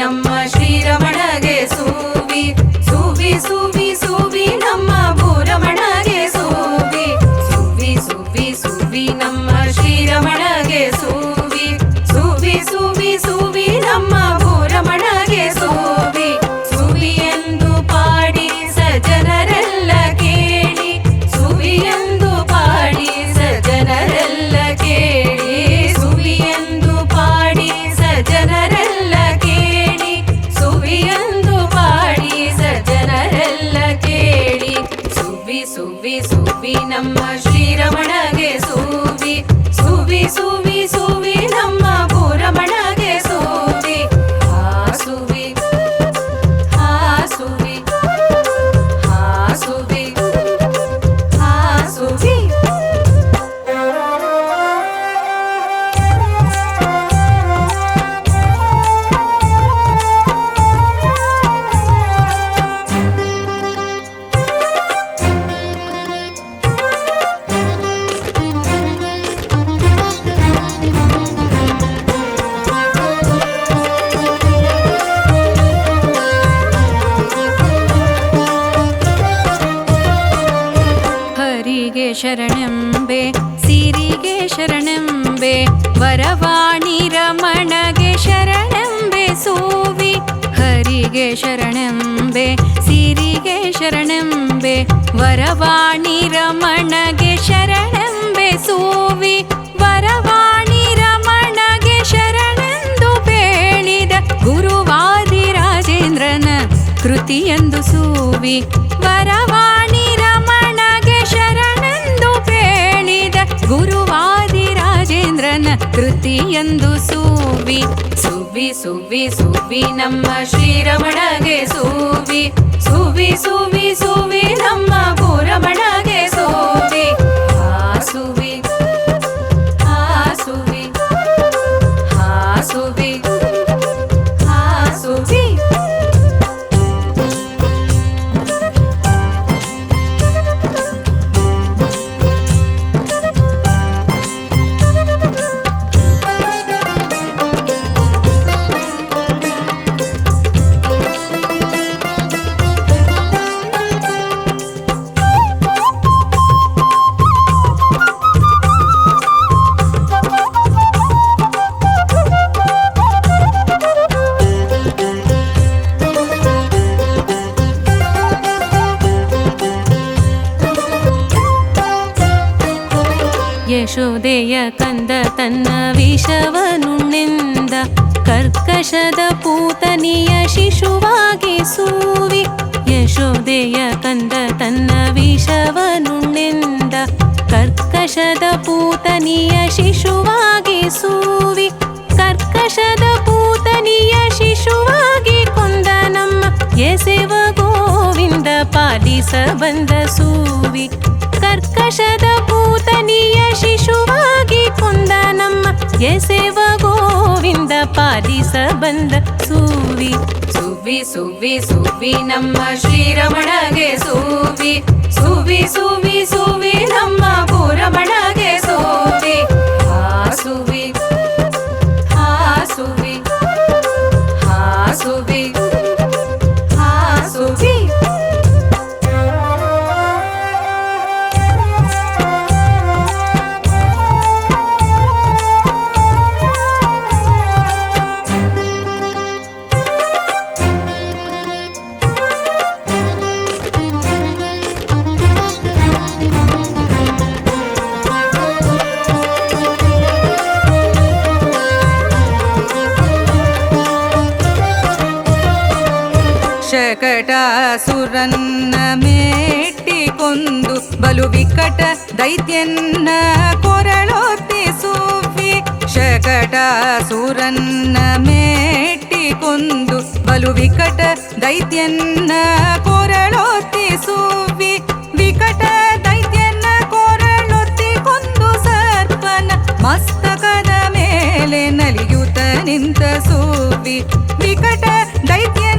now my Harige ಶರಣೆಂಬೆ, ಸಿರಿಗೆ ಶರಣೆಂಬೆ, ವರವಾಣಿ ರಮಣಗೆ ಶರಣೆಂಬೆ, Suvi ವರವಾಣಿ ರಮಣಗೆ ಶರಣೆಂದು ಬೇಳಿದ ಗುರುವಾದಿ ರಾಜೇಂದ್ರನ ಕೃತಿಯಂದು Suvi ವರವಾಣಿ ರಮಣಗೆ ಶರಣೆಂದು ಬೇಳಿದ ಗುರುವಾದಿ ರಾಜೇಂದ್ರನ ಕೃತಿಯಂದು Suvi ಸುವಿ ಸುವಿ ಸುವಿ ನಮ್ಮ ಶ್ರೀರಮಣಗೆ ಸೂವಿ. ಸುವಿ ಸುವಿ ಸುವಿ ನಮ್ಮ ಭೂರಮಣಗೆ ಸೂವಿ. ಆ ಸುವಿ ಯಶೋದೆಯ ಕಂದ ತನ್ನ ವಿಷವನುಣ್ಣೆಂದ ಕರ್ಕಶದ ಪೂತನಿಯ ಶಿಶುವಾಗಿ ಸೂವಿ ಯಶೋದೆಯ ಕಂದ ತನ್ನ ವಿಷವನುಣ್ಣೆಂದ ಕರ್ಕಶದ ಪೂತನಿಯ ಶಿಶುವಾಗಿ ಸೂವಿ ಕರ್ಕಶದ ಪೂತನಿಯ ಶಿಶುವಾಗಿ ಕೊಂದ ನಮ್ಮ ಎಸೆವ ಗೋವಿಂದ ಪಾಲಿಸ ಬಂದ ಸೂವಿ ಕರ್ಕಶದ ಪೂತನಿಯ ಶಿಶುವಾಗಿ ಕೊಂದ ನಮ್ಮ ಎಸೆವ ಗೋವಿಂದ ಪಾಲಿಸ ಬಂದ ಸೂವಿ. ಸುವಿ ಸುವಿ ಸುವಿ, ನಮ್ಮ ಶ್ರೀರಮಣಗೆ ಸೂವಿ. ಸುವಿ ಸುವಿ ಸುವಿ, ನಮ್ಮ ಪುರಮಣಗೆ ಸೂವಿ. ಆ ಹಾಸುವಿ ಆ ಶಕಟಾಸುರನ್ನ ಮೇಟ್ಟಿಕೊಂದು ಬಲು ವಿಕಟ ದೈತ್ಯನ್ನ ಕೊರಳೊತ್ತಿ ಸೂಫಿ ಶಕಟಾಸುರನ್ನ ಮೇಟ್ಟಿಕೊಂದು ಬಲು ವಿಕಟ ದೈತ್ಯನ್ನ ಕೊರಳೊತ್ತಿ ಸೂಫಿ ವಿಕಟ ದೈತ್ಯನ್ನ ಕೊರಳೊತ್ತಿ ಕೊಂದು ಸರ್ಪನ ಮಸ್ತಕದ ಮೇಲೆ ನಲಿಯುತ್ತ ನಿಂತ ಸೂಫಿ ವಿಕಟ ಕೊಂದು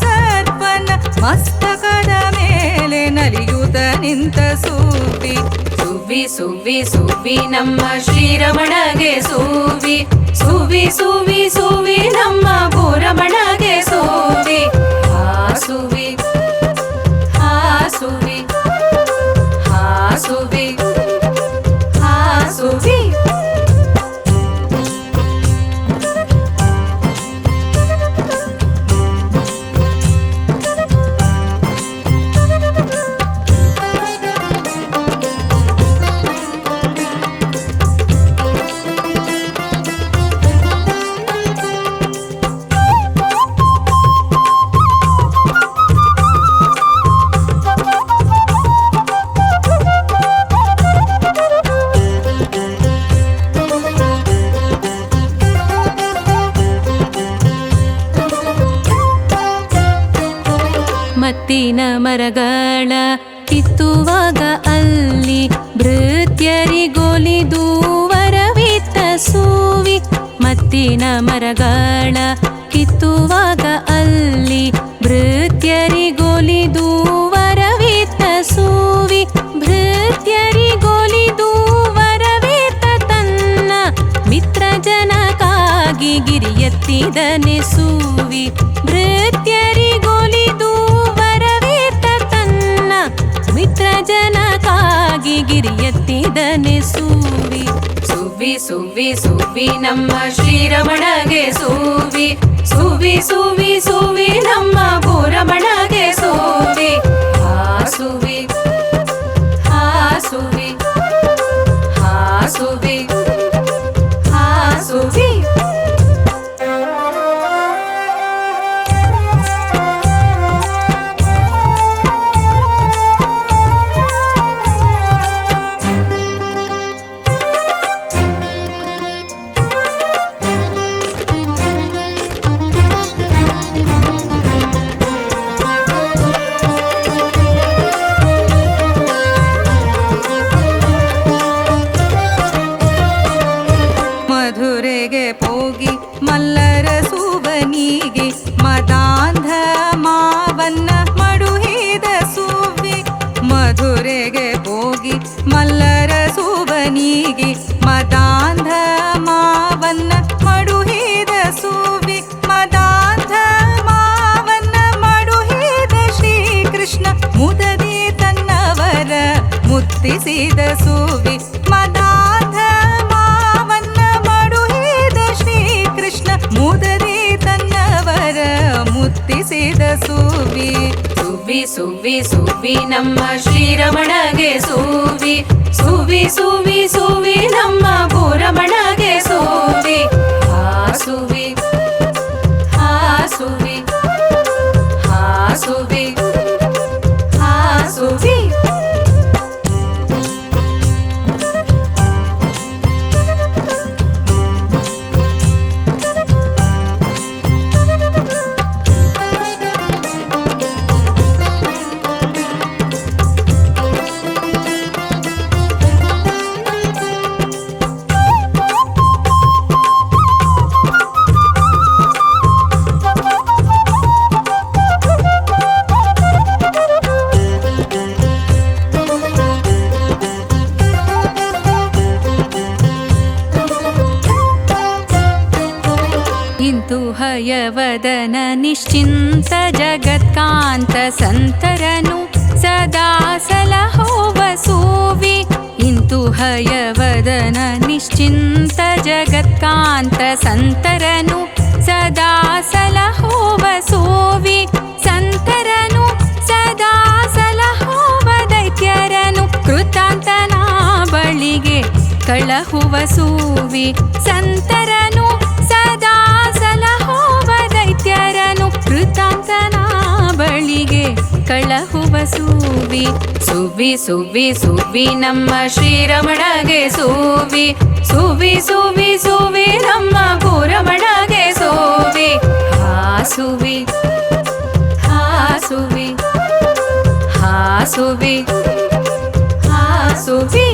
ಸರ್ಪನ ಮಸ್ತಕದ ಮೇಲೆ ನಲಿಯುತ ನಿಂತ ಸೂವಿ. ಸುವಿ ಸುವಿ ಸುವಿ, ನಮ್ಮ ಶ್ರೀರಮಣಗೆ ಸೂವಿ. ಸುವಿ ಸುವಿ ಸುವಿ, ನಮ್ಮ ಭೂರಮಣಗೆ ಸೂವಿ. ಆ ಸುವಿ. ಮರಗಳ ಕಿತ್ತುವಾಗ ಅಲ್ಲಿ ಭೃತ್ಯರಿಗೊಲಿದು ವರವಿತ್ತ ಸೂವಿ ಮತ್ತಿನ ಮರಗಳ ಕಿತ್ತುವಾಗ ಅಲ್ಲಿ ಭೃತ್ಯರಿಗೊಲಿದು ವರವಿತ್ತ ಸೂವಿ ಭೃತ್ಯರಿಗೊಲಿದು ವರವಿತ್ತ ತನ್ನ ಮಿತ್ರ ಜನಕ್ಕಾಗಿ ಗಿರಿಯತ್ತಿದನೆ ಸೂವಿ ಭೃತ್ಯರಿಗೊಲಿದು ಜನಕಾಗಿ ಗಿರಿ ಎತ್ತಿದನೆ ಸೂವಿ. ಸುವಿ ಸುವಿ ಸುವಿ ನಮ್ಮ ಶ್ರೀರಮಣಗೆ ಸೂವಿ. ಸುವಿ ಸುವಿ ಸುವಿ ನಮ್ಮ ಭೂರಮಣಗೆ ಸೂವಿ. ಹಾಸುವಿ ಹಾಸುವಿ ಹಾಸುವಿ ಮಧುರೆಗೆ ಹೋಗಿ ಮಲ್ಲರ ಸುವನಿಗೆ ಮದಾಂಧ ಮಾವನ್ನ ಮಡುಹಿದ ಸುವಿ ಮಧುರೆಗೆ ಹೋಗಿ ಮಲ್ಲರ ಸುವನಿಗೆ ಮದಾಂಧ ಮಾವನ್ನ ಮಡುಹಿದ ಸುವಿ ಮದಾಂಧ ಮಾವನ್ನ ಮಡುಹಿದ ಶ್ರೀಕೃಷ್ಣ. ಮುದದಿ ತನ್ನವರ ಮುತ್ತಿಸಿದ ಸುವಿ ಮುತ್ತಿಸಿದ ಸುವಿ ಸುವಿ ಸುವಿ ಸುವಿ ನಮ್ಮ ಶ್ರೀರಮಣಗೆ ಸೂಬಿ ಸುವಿ ಸುವಿ ಸುವಿ. ಇಂತು ಹಯವದನ ನಿಶ್ಚಿಂತ ಜಗತ್ಕಾಂತ ಸಂತರನು ಸದಾ ಸಲಹೋವ ಇಂತು ಹಯವದನ ನಿಶ್ಚಿಂತ ಜಗತ್ಕಾಂತ ಸಂತರನು ಸದಾ ಸಲಹೋವ ಸೋವಿ. ಸಂತರನು ಸದಾ ಸಲಹೋವ ದೈತ್ಯರನು ಕೃತಾಂತನ ಬಳಿಗೆ ಕಳಹುವ ಕೃತಾಂತನ ಬಳಿಗೆ ಕಳಹುವ ಸೂವಿ. ಸುವಿ ಸುವಿ ಸುವಿ, ನಮ್ಮ ಶ್ರೀರಮಣಗೆ ಸೂವಿ. ಸುವಿ ಸುವಿ ಸುವಿ, ನಮ್ಮ ಭೂರಮಣಗೆ ಸೋವಿ. ಹಾಸುವಿ ಹಾಸುವಿ ಹಾಸುವಿ ಹಾಸುವಿ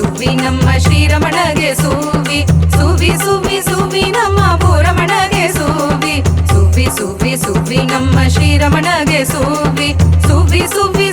ಸುವಿ ಸುವಿ ನಮ್ಮ ಶ್ರೀರಮಣಗೆ ಸುವಿ. ಸುವಿ ಸುವಿ ಸುವಿ ನಮ್ಮ ಭೂರಮಣಗೆ ಸುವಿ. ಸುವಿ ಸುವಿ ಸುವಿ ನಮ್ಮ ಶ್ರೀರಮಣಗೆ ಸುವಿ. ಸುವಿ ಸುವಿ